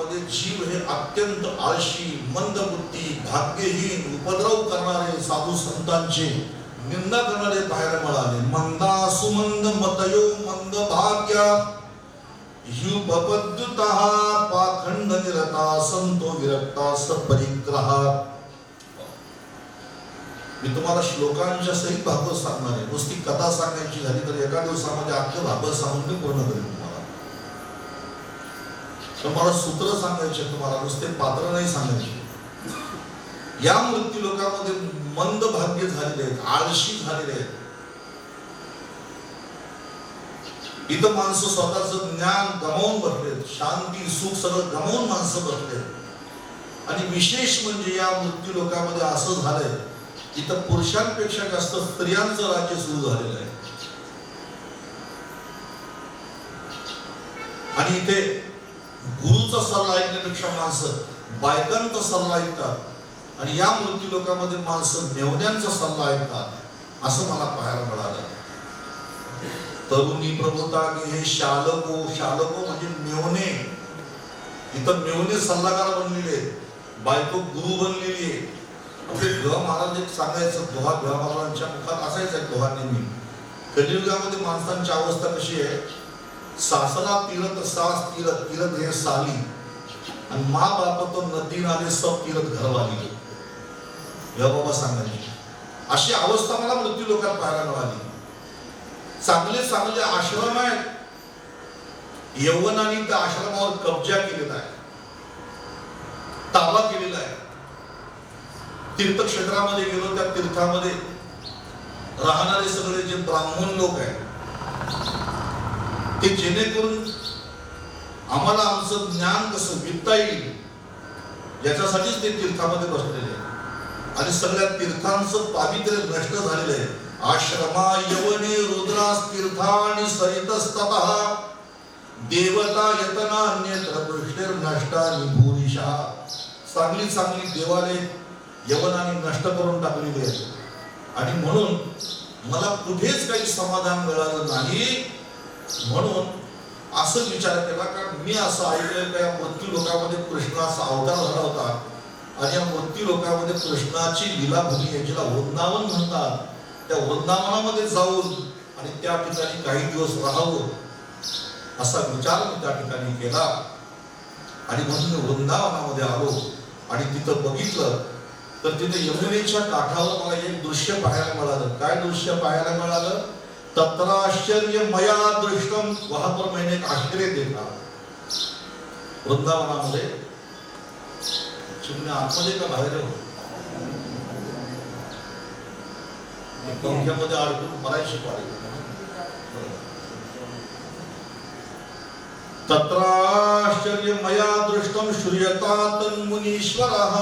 लोकांमध्ये जीव हे अत्यंत आळशी मंदबुद्धी भाग्यहीन उपद्रव करणारे साधू संतांचे निंदा करणारे पाहायला मिळाले. मंदा सुमंद मतयो मंद भाग्य। युपपद्युता पाखंड निरता संतो विरक्ता सपरिग्रहा। मी तुम्हाला श्लोकांच्या सहित भागवत सांगणार आहे. नुसती कथा सांगायची झाली तर एका दिवसामध्ये अख्खं भागवत सांगून मी पूर्ण करेन. तुम्हाला सूत्र सांगायचे तुम्हाला नुसते पात्र नाही सांगायचे. या मृत्यू लोकांमध्ये मंद भाग्य झालेले आहेत आळशी झालेले आहेत. इथं माणसं स्वतःच ज्ञान गमावून बसलेत शांती सुख सगळं गमावून माणसं बसलेत आणि विशेष म्हणजे या मृत्यू लोकांमध्ये असं झालंय इथं पुरुषांपेक्षा जास्त स्त्रियांचं राज्य सुरू झालेलं आहे. आणि इथे गुरुचा सल्ला ऐकण्यापेक्षा माणसं बायकांचा सल्ला ऐकतात. आणि या मृत्यू लोकांमध्ये माणसं नेवण्यांचा सल्ला ऐकतात असं मला पाहायला मिळालं. तरुणी प्रभुता की हे शालको शालको म्हणजे मेवणे. इथं मेवणे सल्लागार बनलेले आहेत. बायको गुरु बनलेली आहे. आपले महाराज एक सांगायचं दोहा भिवा महाराजांच्या मुखात असायचं आहे दोहा नेहमी. कलियुगामध्ये माणसांची अवस्था कशी आहे? सासरा तीरथ सास तीरथ तीरथ हे साली. आणि मा बाप तो नदी नाले सब तीरथ घरवाली. या बाबा सांगायचे अशी अवस्था मला मृत्यू लोकात पाहायला मिळाली. चांगले चांगले आश्रम आहेत. यवनाने त्या आश्रमावर कब्जा केलेला आहे. ताबा केलेला आहे. तीर्थक्षेत्रामध्ये गेलो त्या तीर्थामध्ये राहणारे सगळे जे ब्राह्मण लोक आहेत ते जेणेकरून आम्हाला आमचं ज्ञान कसं विकता येईल याच्यासाठीच ते तीर्थामध्ये बसलेले आणि सगळ्या तीर्थांचं पावित्र्य नष्ट झालेलं आहे. आश्रमा यवने रुद्रास तीर्थानि सरितस्तत देवता यतना अन्यत्र पृष्ठेर नष्टा निभूरिशा चांगली चांगली देवालय यवनाने नष्ट करून टाकलेली आहेत. आणि म्हणून मला कुठेच काही समाधान मिळालं नाही. म्हणून असं विचार केला कारण मी असं ऐकलं का या मृत्यू लोकांमध्ये कृष्णाचा अवतार झाला होता. आणि या मृत्यू लोकांमध्ये कृष्णाची लीलाभूमी आहे जिला वृंदावन म्हणतात. त्या वृंदावनामध्ये जाऊन आणि त्या ठिकाणी काही दिवस राहावं असा विचार मी त्या ठिकाणी केला. आणि म्हणून मी वृंदावनामध्ये आलो आणि तिथं बघितलं तर तिथे यमुनेच्या काठावर मला एक दृश्य पाहायला मिळालं. काय दृश्य पाहायला मिळालं? तत्राश्चर्य मया दृष्टम वहां पर मैंने एक आश्चर्य देखा। वृंदावनामध्ये चिमण्या आतमध्ये का बाहेर आहे? पंख्यामध्ये अडकून मरायची पाळी तत्राश्चर्य मया दृष्टम श्रूयता तन्मुनीश्वरः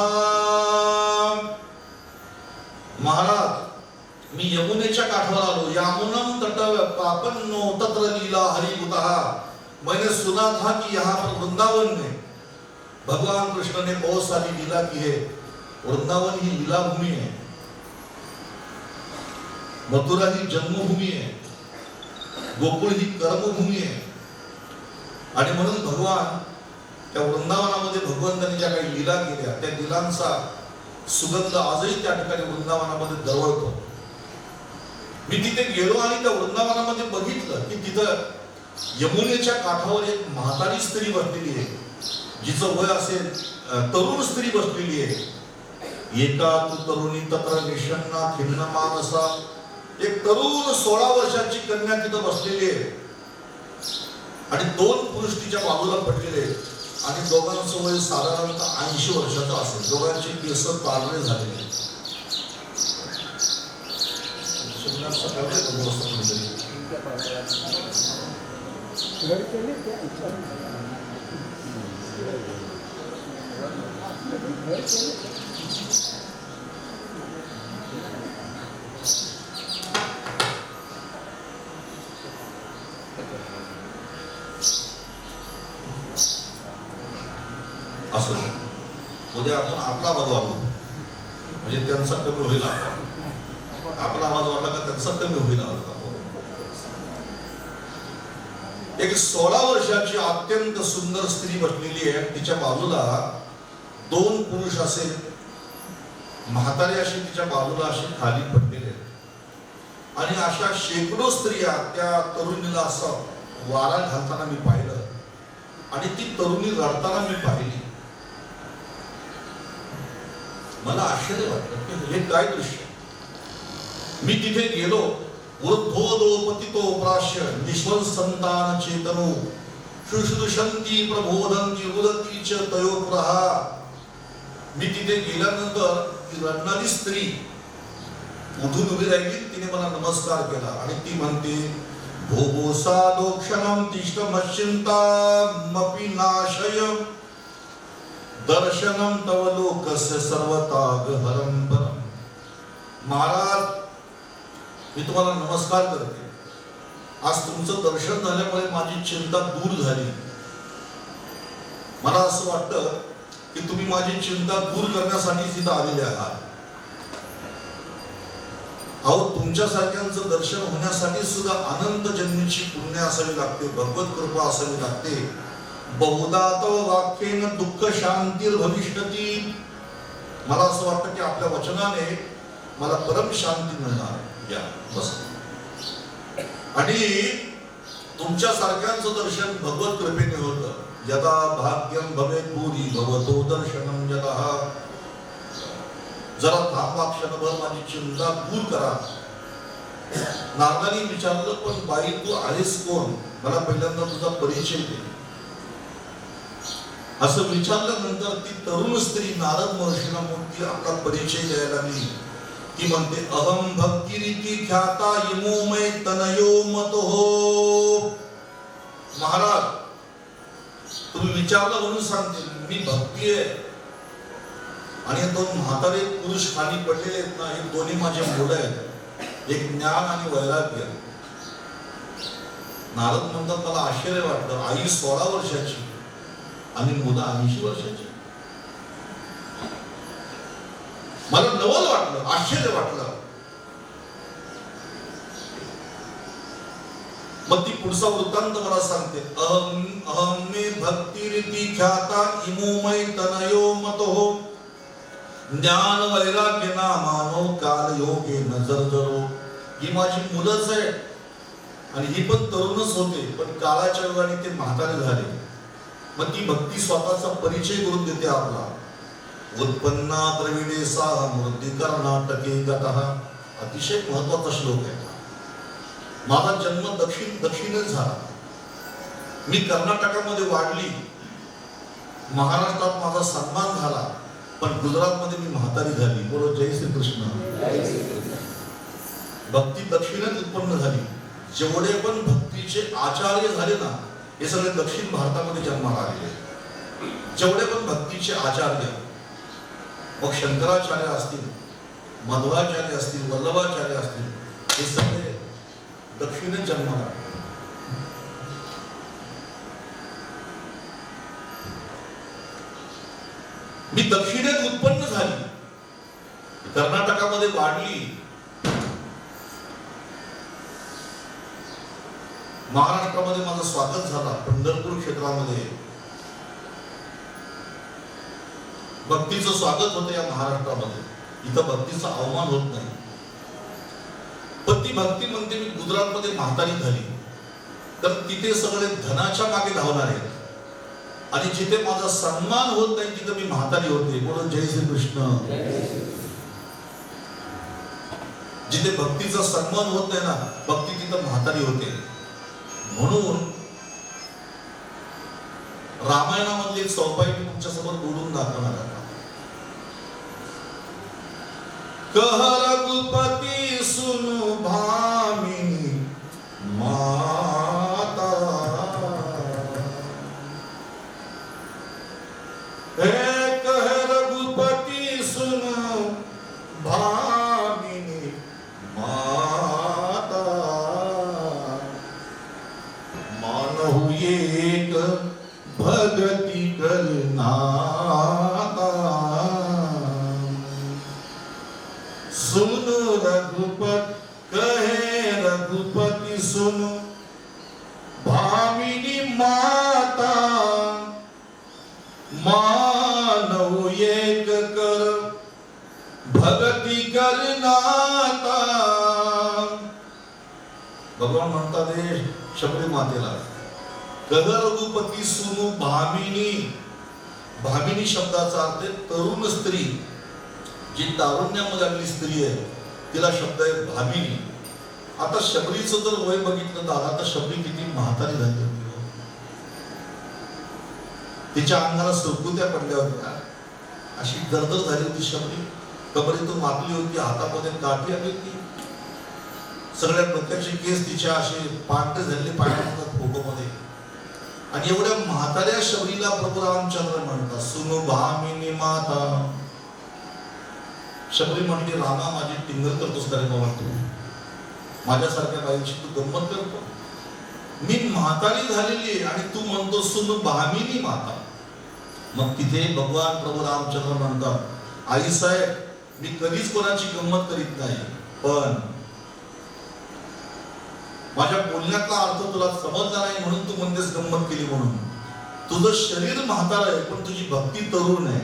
महाराज मी यमुनेच्या काठावर आलो. यामुनम तट पापन्नो तत्र लीला हरिभूतः. मैंने सुना था कि यहाँ पर वृंदावन में भगवान कृष्ण ने बहुत सारी लीला की है। वृंदावन ही लीला भूमि है। मथुरा ही जन्मभूमी आहे गोकुळ ही कर्मभूमी आहे आणि म्हणून भगवान त्या वृंदावनामध्ये भगवंतांनी ज्या काही लीला केल्या त्या लीलांचा सुगंध आजही त्या ठिकाणी वृंदावनामध्ये दरवळतो. मी तिथे गेलो आणि त्या वृंदावनामध्ये बघितलं की तिथं यमुनेच्या काठावर एक म्हातारी स्त्री बसलेली आहे. जिचं वय असेल तरुण स्त्री बसलेली आहे. एका तू तरुणी तत्र निशन्ना खिन्न मानसा. एक तरुण सोळा वर्षाची कन्या तिथं बसलेली आहे. आणि दोन पुरुष तिच्या बाजूला पडलेले आणि दोघांचं वय साधारणतः ऐंशी वर्षाचं असेल. दोघांचे केस पारणे झालेले आहेत. शिवनाथ सकाळचे दोन वाजता कोणीतरी. असं उद्या आपण आपला आवाज वाढवू म्हणजे त्यांचा कमी होईल आपला आवाज वाढला का त्यांचा कमी होईल एक सोळा वर्षाची अत्यंत सुंदर स्त्री बसलेली आहे. तिच्या बाजूला दोन पुरुष असे म्हातारे असे तिच्या बाजूला असे खाली पडलेले आणि अशा शेकडो स्त्रिया त्या तरुणीला असं वारा घालताना मी पाहिलं. आणि ती तरुणी रडताना मी पाहिली. मला आश्चर्य वाटलं की हे काय दृश्य? मी तिथे गेलो वृद्धोदोपतितो प्राश्य निश्वन संतान चेतनो शुश्रुषंती प्रबोधंती उदती च तयोप्रहा मी तिथे गेल्यानंतर ती रडणारी स्त्री उठून उभी राहिली तिने मला नमस्कार केला आणि ती म्हणते भो भो साधोक्षणम तिष्ठमश्चिंता मपि नाशय दर्शनम तव लोकस्य सर्वतागहरम परम महाराज मी तुम्हाला नमस्कार करते. आज तुमचं दर्शन झाल्यामुळे माझी चिंता दूर झाली. मला असं वाटतं की तुम्ही माझी चिंता दूर करण्यासाठी तिथं आलेले आहात. अहो तुमच्यासारख्यांचं दर्शन होण्यासाठी सुद्धा अनंत जन्मीची पुण्य असावी लागते भगवत कृपा असावी लागते. बहुधा तो वाक्येन दुःख शांतीर भविष्यती. मला असं वाटतं की आपल्या वचनाने मला परम शांती मिळणार. या बस. आणि तुमच्या सारख्यांचं दर्शन भगवत कृपेने होतं. यदा भाग्यम भवे पुरी भवतो दर्शनम यदा जरा थांबा क्षणभर माझी चिंता दूर करा. नारदानी विचारलं पण बाई तू आहेस कोण? मला पहिल्यांदा तुझा परिचय दे. असं विचारल्यानंतर ती तरुण स्त्री नारद महर्षीला मोठी आपला परिचय द्यायला मी ती म्हणते अहम भक्तिरीती ख्याता इमोमय तनयो मतो. महाराज तुम्ही विचारलं म्हणून सांगते मी भक्ती आहे. आणि दोन म्हातारे पुरुष खाली पडलेले आहेत ना हे दोन्ही माझे मुलं आहेत. एक ज्ञान आणि वैराग्य. नारद म्हणतात मला आश्चर्य वाटलं आई सोळा वर्षाची आणि मुलं ऐंशी वर्षाची. मला नवल वाटलं आश्चर्य वाटलं. मग ती पुढचा वृत्तांत मला सांगते. अहम अहम मे भक्ती ख्याता इमोमय तनयो मतो। ज्ञान वैराग्य ना मानो काल योगे नजर जरो ही माझी मुलंच आहे. आणि ही पण तरुणच होते पण काळाच्या योगाने ते म्हातारे झाले. मग ती भक्ती स्वतःचा परिचय करून देते आपला. उत्पन्ना द्रविडे सा मृत्यू कर्नाटके गतः. अतिशय महत्त्वाचा श्लोक आहे. माझा जन्म दक्षिण दक्षिणच झाला. मी कर्नाटकामध्ये वाढली. महाराष्ट्रात माझा सन्मान झाला. पण गुजरातमध्ये मी म्हातारी झाली. बोलो जय श्रीकृष्ण. भक्ती दक्षिणच उत्पन्न झाली. जेवढे पण भक्तीचे आचार्य झाले ना हे सगळे दक्षिण भारतामध्ये जन्माला आलेले. जेवढे पण भक्तीचे आचार्य मग शंकराचार्य असतील मध्वाचार्य असतील वल्लभाचार्य असतील हे सगळे दक्षिणेत जन्माला मी दक्षिणेत उत्पन्न झाली. कर्नाटकामध्ये वाढली. महाराष्ट्रामध्ये माझं स्वागत झाला. पंढरपूर क्षेत्रामध्ये. भक्तीचं स्वागत होतं या महाराष्ट्रामध्ये. इथं भक्तीचा अवमान होत नाही. पण ती भक्ती म्हणते मी गुजरातमध्ये म्हातारी झाली. तर तिथे सगळे धनाच्या मागे धावणार आहेत. आणि जिथे माझा सन्मान होत नाही तिथे मी म्हातारी होते. म्हणून जय श्री कृष्ण जिथे भक्तीचा सन्मान होत नाही ना भक्ती तिथं म्हातारी होते. म्हणून रामायणामधली एक चौपाई तुमच्यासोबत बोलून दाखवणार आहे. कह रघुपती सुनु भगवान म्हणतात हे शबरी मातेला गग रघुपती सुनु भामिनी. भामिनी शब्दाचा अर्थ तरुण स्त्री जी तारुण्यामध्ये आलेली स्त्री आहे तिला शब्द आहे भामिनी. आता शबरीचं जर वय बघितलं तर तर शबरी किती म्हातारी झाली होती. तिच्या अंगाला सरकुत्या पडल्या होत्या. अशी दरदर झाली होती शबरी. कबरीतून मापली होती हातामध्ये काठी आली होती. सगळ्या डोक्याचे केस तिच्या असे पाट झालेले पाण्यात फोटोमध्ये आणि एवढ्या म्हाताऱ्या शबरीला प्रभू रामचंद्र म्हणतात सुनो भामिनी माता. शबरी म्हणली रामा माझी टिंगर करतोस का रे बाबा तू. माझ्यासारख्या बाईची तू गंमत करतो मी म्हातारी झालेली आहे आणि तू म्हणतो सुन भामिनी माता. मग तिथे भगवान प्रभू रामचंद्र म्हणतात आई साहेब मी कधीच कोणाची गंमत करीत नाही पण माझ्या बोलण्यातला अर्थ तुला समजला नाही म्हणून तू म्हणतेस गंमत केली म्हणून. तुझं शरीर म्हातार आहे पण तुझी भक्ती तरुण आहे.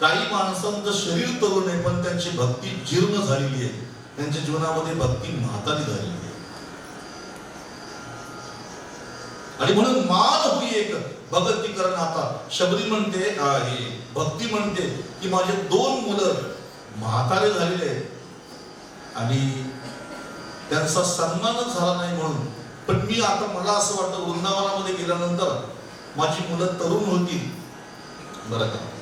काही माणसांचं शरीर तरुण आहे पण त्यांची भक्ती जीर्ण झालेली आहे. त्यांच्या जीवनामध्ये भक्ती म्हातारी झालेली आहे. आणि म्हणून मान होई एक भगती करण आता. शबरी म्हणते भक्ती म्हणते की माझे दोन मुलं म्हातारे झालेले आहेत. आणि त्यांचा सन्मानच झाला नाही म्हणून. पण मी आता मला असं वाटतं वृंदावनामध्ये गेल्यानंतर माझी मुलं तरुण होतील. बरं का?